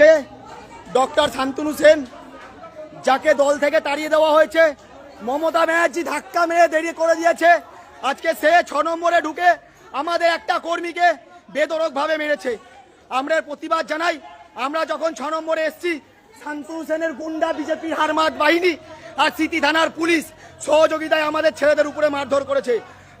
আজকে ডক্টর শান্তনু সেন, যাকে দল থেকে তাড়িয়ে দেওয়া হয়েছে, মমতা ব্যানার্জি ধাক্কা মেরে দেরি করে দিয়েছে। আজকে সে ছ নম্বরে ঢুকে আমাদের একটা কর্মীকে বেদরকভাবে মেরেছে। আমরা প্রতিবাদ জানাই। আমরা যখন ছ নম্বরে এসছি, শান্তনু সেনের গুন্ডা বিজেপির হারমাত বাহিনী আর সিটি থানার পুলিশ সহযোগিতায় আমাদের ছেলেদের উপরে মারধর করেছে।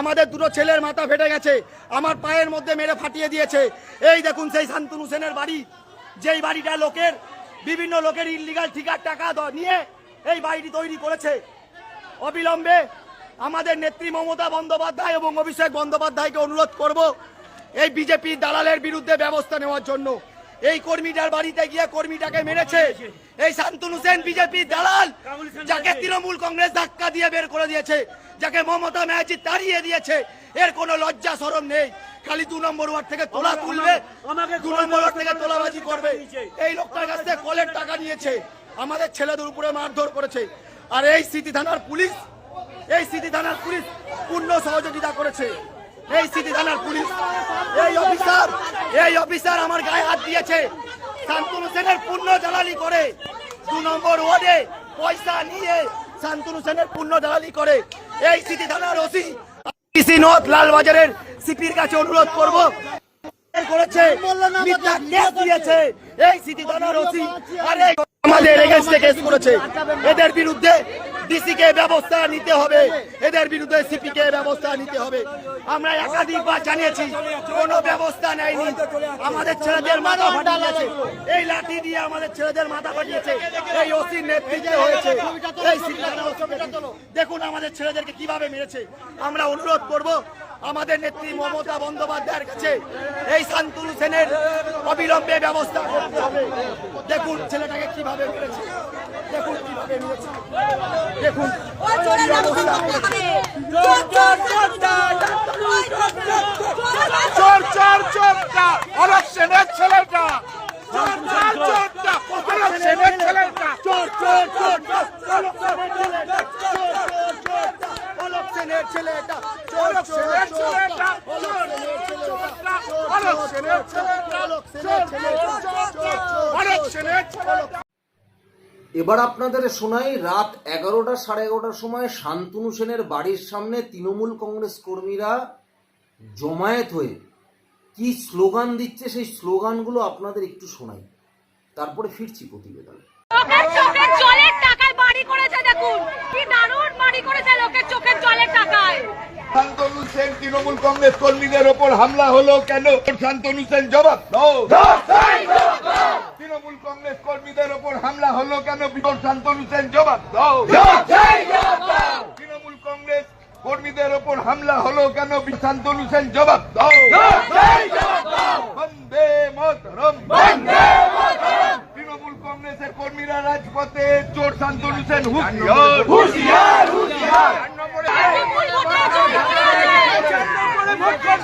আমাদের দুটো ছেলের মাথা ফেটে গেছে। আমার পায়ের মধ্যে মেরে ফাটিয়ে দিয়েছে। এই দেখুন সেই শান্তনু সেনের বাড়ি। যেই বাড়িটা লোকের বিভিন্ন লোকের ইলিগাল ঠিকার টাকা নিয়ে এই বাড়িটি তৈরি করেছে। অবিলম্বে আমাদের নেত্রী মমতা বন্দ্যোপাধ্যায় এবং অভিষেক বন্দ্যোপাধ্যায়কে অনুরোধ করব এই বিজেপি দালালের বিরুদ্ধে ব্যবস্থা নেওয়ার জন্য। এই কর্মীটার বাড়িতে গিয়ে কর্মীটাকে মেরেছে। এই শান্তনু সেন বিজেপি দালাল যাকে তৃণমূল কংগ্রেস ধাক্কা দিয়ে বের করে দিয়েছে যাকে মমতা ব্যানার্জি তাড়িয়ে দিয়েছে। এর কোনো লজ্জা সরম নেই। খালি দু নম্বর ওয়ার্ড থেকে তোলা তুলবে। আমাকে দু নম্বর ওয়ার্ড থেকে তোলাবাজি করবে। এই লোকটার কাছ থেকে কলের টাকা নিয়েছে। আমাদের ছেলেদের উপরে মারধর করেছে। আর এই সিটি থানার পুলিশ, এই সিটি থানার পুলিশ পূর্ণ সহযোগিতা করেছে। এই সিটি থানার পুলিশ, এই অফিসার এই অফিসার আমার গায়ে হাত দিয়েছে। শান্তনু সেনের পূর্ণ দালালি করে। দু নম্বর ওয়ার্ডে পয়সা নিয়ে শান্তনু সেনের পূর্ণ দালালি করে। এই সিটি থানার ওসি নথ লালবাজারের সিপির কাছে অনুরোধ করব। করেছে মিথ্যা কেস দিয়েছে। এই সিটি থানার ওসি আরে আমাদের এগেনস্টে কেস করেছে। এদের বিরুদ্ধে ডিসি কে ব্যবস্থা নিতে হবে। এদের বিরুদ্ধে সিপি কে ব্যবস্থা নিতে হবে। আমরা একাধিকবার জানিয়েছি কোনো ব্যবস্থা নেয়নি। আমাদের ছেলেদের মাথা ফাটিয়েছে এই লাঠি দিয়ে আমাদের ছেলেদের মাথা ফাটিয়েছে। এই ওসির নেতৃত্বে হয়েছে। এই দেখুন আমাদের ছেলেদেরকে কীভাবে মেরেছে। আমরা অনুরোধ করব আমাদের নেত্রী মমতা বন্দ্যোপাধ্যায়ের কাছে এই শান্তনু সেনের অবিলম্বে ব্যবস্থা করতে হবে দেখুন ছেলেটাকে কীভাবে মেরেছে দেখুন কীভাবে মেরেছে দেখুন চোর চোর চোর চোরটা অলোক সেনের ছেলেটা চোর চোর চোরটা অলোক সেনের ছেলেটা চোর চোর চোর অলোক সেনের ছেলেটা চোর চোর চোর অলোক সেনের ছেলেটা চোর অলোক চোর সেনের চোর ছেলেটা অলোক সেনের ছেলেটা অলোক সেনের ছেলেটা অলোক সেনের ছেলেটা অলোক সেনের ছেলেটা এবার আপনাদের শোনাই রাত এগারোটা সাড়ে এগারোটার সময় শান্তনু সেনের বাড়ির সামনে তৃণমূল কংগ্রেস কর্মীরা জমায়েত হয়ে কি স্লোগান দিচ্ছে সেই স্লোগানগুলো আপনাদের একটু শোনাই। তারপরে ফিরছি প্রতিবেদনে। লোকের চোখের জলের টাকায় বাড়ি করেছে দেখুন। কি দারুণ বাড়ি করেছে লোকের চোখের জলের টাকায়। শান্তনু সেন তৃণমূল কংগ্রেস কর্মীদের ওপর হামলা হলো কেন? শান্তনু সেন জবাব দাও। তৃণমূল কংগ্রেস কর্মীদের ওপর হামলা হলো কেন? বিকট শান্তনু সেন জবাব দাও। তৃণমূল কংগ্রেস কর্মীদের ওপর হামলা হলো কেন? শান্তনু সেন জবাব দাও। বন্দে মাতরম। তৃণমূল কংগ্রেসের কর্মীরা রাজপথে চোর শান্তনু সেন হুঁশিয়ার। হুঁশিয়ার হুঁশিয়ার। তৃণমূল গোটা জমি করেছে।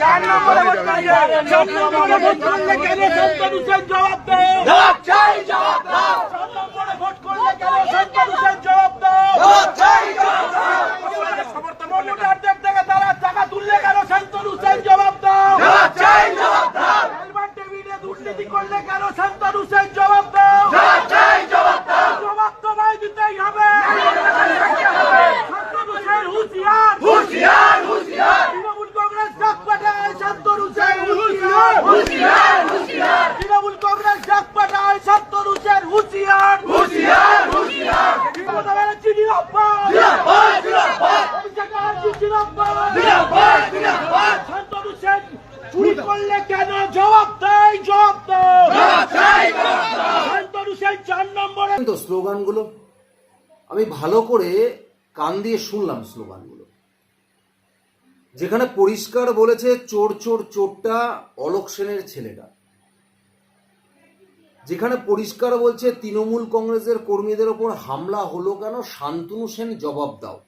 চার নম্বরে ভোট চার নম্বরে ভোট করলে কেন শান্তনু সেন জবাব দাও চার নম্বরে ভোট করলে কেন শান্তনু সেন জবাব দাও ভোটারদের থেকে তারা টাকা তুললে কেন শান্তনু সেন জবাব দাও হেলমেট টেবিলে দুর্নীতি করলে কেন শান্তনু সেন জবাব দাও জবাব তোমায় দিতেই হবে শান্তনু সেন হুঁশিয়ার তৃণমূল কংগ্রেস ডাক পাঠায় শান্তনু সেন হুঁশিয়ার তৃণমূল কংগ্রেস ডাক পাঠায় শান্তনু সেন হুঁশিয়ার মমতা ব্যানার্জি নিরাপদ অভিষেক ব্যানার্জি নিরাপদ শান্তনু সেন চুরি করলে কেন জবাব দেয় জবাব দেয় শান্তনু সেন চার নম্বরে তো স্লোগানগুলো আমি ভালো করে কান দিয়ে শুনলাম স্লোগানগুলো। যেখানে পরিষ্কার বলেছে, চোর চোর, চোরটা অলোক সেনের ছেলেটা। যেখানে পরিষ্কার বলছে, তৃণমূল কংগ্রেসের কর্মীদের ওপর হামলা হলো কেন? শান্তনু সেন জবাব দাও।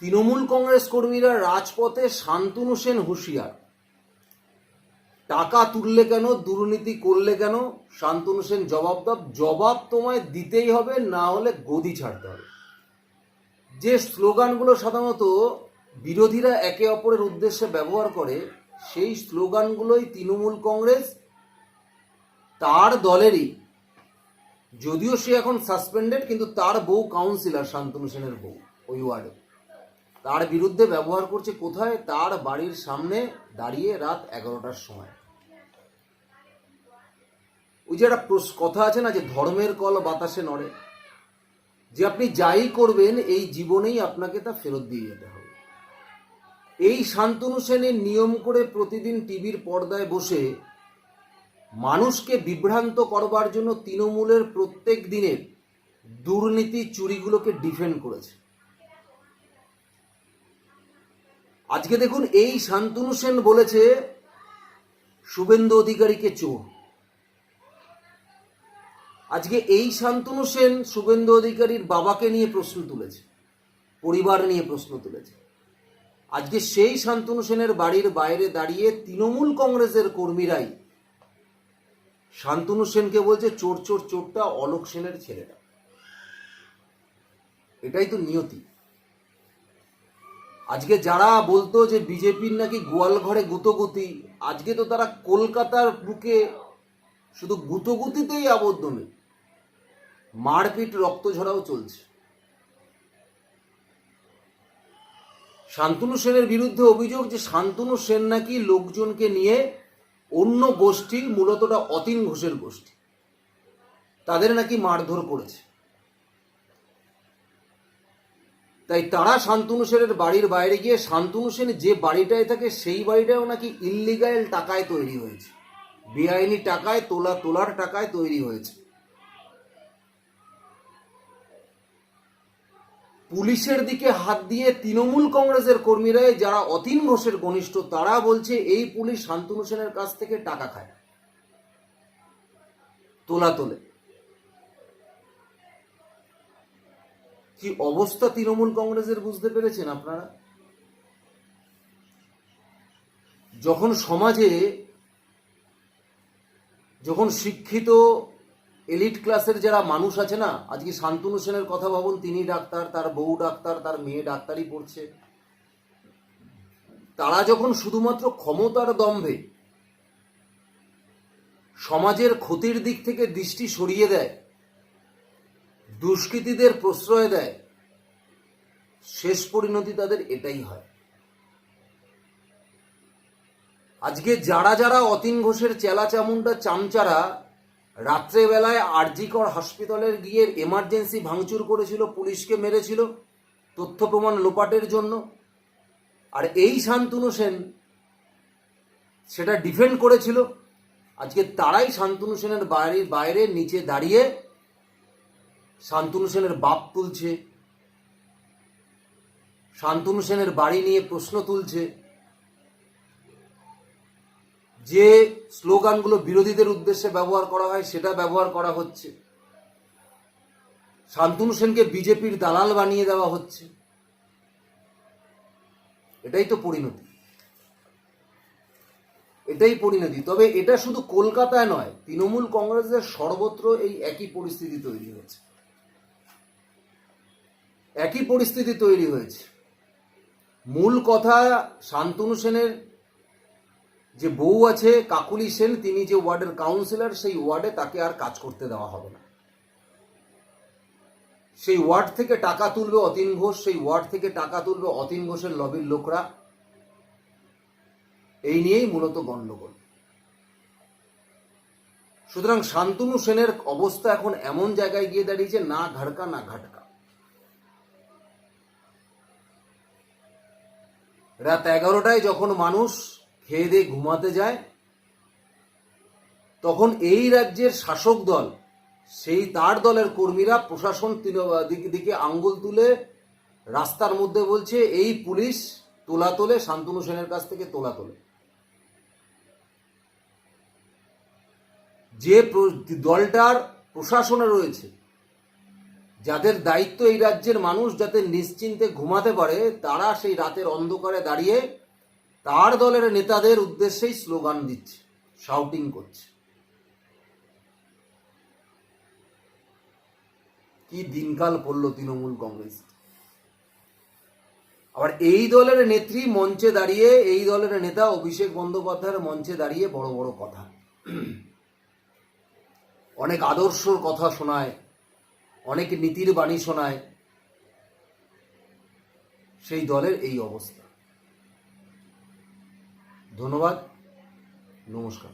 তৃণমূল কংগ্রেস কর্মীরা রাজপথে শান্তনু সেন হুঁশিয়ার। টাকা তুললে কেন, দুর্নীতি করলে কেন? শান্তনু সেন জবাব দাও। জবাব তোমায় দিতেই হবে, না হলে গদি ছাড়তে হবে। যে স্লোগানগুলো সাধারণত বিরোধীরা একে অপরের উদ্দেশ্যে ব্যবহার করে, সেই স্লোগানগুলোই তৃণমূল কংগ্রেস তার দলেরই। যদিও সে এখন সাসপেন্ডেড, কিন্তু তার বউ কাউন্সিলর শান্তনু সেনের বউ, ওই ওয়ার্ডে। তার বিরুদ্ধে ব্যবহার করছে কোথায়? তার বাড়ির সামনে দাঁড়িয়ে রাত এগারোটার সময়। ওই যে একটা কথা আছে না যে ধর্মের কল বাতাসে নড়ে। যে আপনি যাই করবেন, এই জীবনেই আপনাকে তা ফেরত দিয়ে যেতে হবে। এই শান্তনু সেনের নিয়ম করে প্রতিদিন টিভির পর্দায় বসে মানুষকে বিভ্রান্ত করবার জন্য তৃণমূলের প্রত্যেক দিনের দুর্নীতি চুরিগুলোকে ডিফেন্ড করেছে। আজকে দেখুন, এই শান্তনু সেন বলেছে, শুভেন্দু অধিকারীকে চোর। আজকে এই শান্তনু সেন শুভেন্দু অধিকারীর বাবাকে নিয়ে প্রশ্ন তুলেছে, পরিবার নিয়ে প্রশ্ন তুলেছে। আজকে সেই শান্তনু সেনের বাড়ির বাইরে দাঁড়িয়ে তৃণমূল কংগ্রেসের কর্মীরাই শান্তনু সেনকে বলছে, চোর চোর, চোরটা অলোক সেনের ছেলেটা। এটাই তো নিয়তি। আজকে যারা বলতো যে বিজেপির নাকি গোয়াল ঘরে গুতগুতি, আজকে তো তারা কলকাতার বুকে শুধু গুতগুতিতেই আবদ্ধ নেই। মারপিট রক্ত ঝরাও চলছে। শান্তনু সেনের বিরুদ্ধে অভিযোগ যে শান্তনু সেন নাকি লোকজনকে নিয়ে অন্য গোষ্ঠী মূলতটা অতীন ঘোষের গোষ্ঠী। তাদের নাকি মারধর করেছে। তাই তারা শান্তনু সেনের বাড়ির বাইরে গিয়ে শান্তনু সেন যে বাড়িটায় থাকে সেই বাড়িটাও নাকি ইল্লিগাল টাকায় তৈরি হয়েছে। বেআইনি টাকায়, তোলা, তোলার টাকায় তৈরি হয়েছে। পুলিশের দিকে হাত দিয়ে তৃণমূল কংগ্রেসের কর্মীরা, যারা অতীন ঘোষের ঘনিষ্ঠ, তারা বলছে এই পুলিশ শান্তনু সেনের কাছ থেকে টাকা খায়। তোলা তোলে। কি অবস্থা তৃণমূল কংগ্রেসের বুঝতে পেরেছেন আপনারা? যখন সমাজে, যখন শিক্ষিত এলিট ক্লাসের যারা মানুষ আছে না, আজকে শান্তনু সেনের কথা ভাবুন, তিনি ডাক্তার, তার বউ ডাক্তার, তার মেয়ে ডাক্তারই পড়ছে। তারা যখন শুধুমাত্র ক্ষমতার দম্ভে সমাজের ক্ষতির দিক থেকে দৃষ্টি সরিয়ে দেয়, দুষ্কৃতীদের প্রশ্রয় দেয়, শেষ পরিণতি তাদের এটাই হয়। আজকে যারা যারা অতীন ঘোষের চেলা চামুন্ডা চামচারা রাত্রেবেলায় আরজিকর হসপিটালের গিয়ে এমার্জেন্সি ভাঙচুর করেছিল, পুলিশকে মেরেছিল, তথ্য প্রমাণ লোপাটের জন্য। আর এই শান্তনু সেন সেটা ডিফেন্ড করেছিল। আজকে তারাই শান্তনু সেনের বাড়ির বাইরে নিচে দাঁড়িয়ে শান্তনু সেনের বাপ তুলছে, শান্তনু সেনের বাড়ি নিয়ে প্রশ্ন তুলছে। যে স্লোগানগুলো বিরোধীদের উদ্দেশ্যে ব্যবহার করা হয়, সেটা ব্যবহার করা হচ্ছে। শান্তনু সেনকে বিজেপির দালাল বানিয়ে দেওয়া হচ্ছে। এটাই তো পরিণতি। এটাই পরিণতি। তবে এটা শুধু কলকাতায় নয়, তৃণমূল কংগ্রেসের সর্বত্র এই একই পরিস্থিতি তৈরি হয়েছে। একই পরিস্থিতি তৈরি হয়েছে। মূল কথা শান্তনু সেনের যে বউ আছে, কাকুলি সেন, তিনি যে ওয়ার্ডের কাউন্সিলর সেই ওয়ার্ডে তাকে আর কাজ করতে দেওয়া হবে না। সেই ওয়ার্ড থেকে টাকা তুলবে অতীন ঘোষ, সেই ওয়ার্ড থেকে টাকা তুলবে অতীন ঘোষের লবির লোকরা। এই নিয়েই মূলত গণ্ডগোল। সুতরাং শান্তনু সেনের অবস্থা এখন এমন জায়গায় গিয়ে দাঁড়িয়েছে, না ঘাড়কা, না ঘাটকা। রাত এগারোটায় যখন মানুষ খেয়ে দিয়ে ঘুমাতে যায়, তখন এই রাজ্যের শাসক দল, সেই তার দলের কর্মীরা প্রশাসন দিকে- আঙ্গুল তুলে রাস্তার মধ্যে বলছে, এই পুলিশ তোলা তোলে, শান্তনু সেনের কাছ থেকে তোলা তোলে। যে দলটার প্রশাসনে রয়েছে, যাদের দায়িত্ব এই রাজ্যের মানুষ যাতে নিশ্চিন্তে ঘুমাতে পারে, তারা সেই রাতের অন্ধকারে দাঁড়িয়ে তার দলের নেতাদের উদ্দেশ্যেই স্লোগান দিচ্ছে শাউটিং করছে। কি দিনকাল পড়ল তৃণমূল কংগ্রেস। আবার এই দলের নেত্রী মঞ্চে দাঁড়িয়ে, এই দলের নেতা অভিষেক বন্দ্যোপাধ্যায়ের মঞ্চে দাঁড়িয়ে বড় বড় কথা। অনেক আদর্শর কথা শোনায়, অনেক নীতির বাণী শোনায়। সেই দলের এই অবস্থা। ধন্যবাদ নমস্কার।